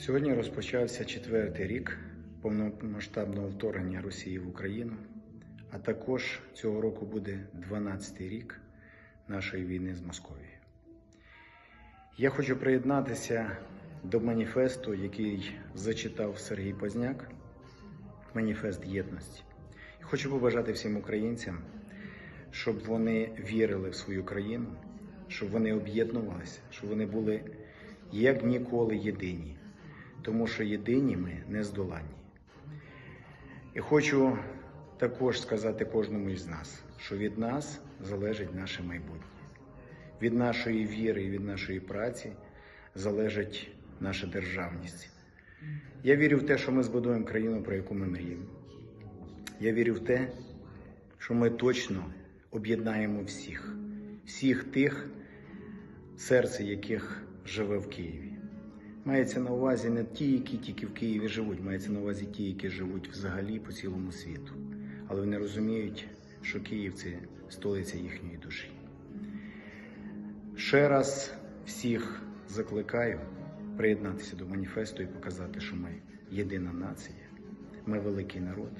Сьогодні розпочався четвертий рік повномасштабного вторгнення Росії в Україну, а також цього року буде 12-й рік нашої війни з Московією. Я хочу приєднатися до маніфесту, який зачитав Сергій Позняк, маніфест єдності. І хочу побажати всім українцям, щоб вони вірили в свою країну, щоб вони об'єднувалися, щоб вони були як ніколи єдині, тому що єдині ми не здоланні. І хочу також сказати кожному із нас, що від нас залежить наше майбутнє. Від нашої віри і від нашої праці залежить наша державність. Я вірю в те, що ми збудуємо країну, про яку ми мріємо. Я вірю в те, що ми точно об'єднаємо всіх, всіх тих, серце яких живе в Києві. Мається на увазі не ті, які тільки в Києві живуть, мається на увазі ті, які живуть взагалі по цілому світу. Але вони розуміють, що Київ це столиця їхньої душі. Ще раз всіх закликаю приєднатися до маніфесту і показати, що ми єдина нація, ми великий народ,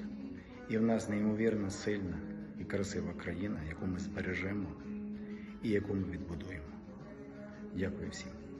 і в нас неймовірно сильна і красива країна, яку ми збережемо і яку ми відбудуємо. Дякую всім.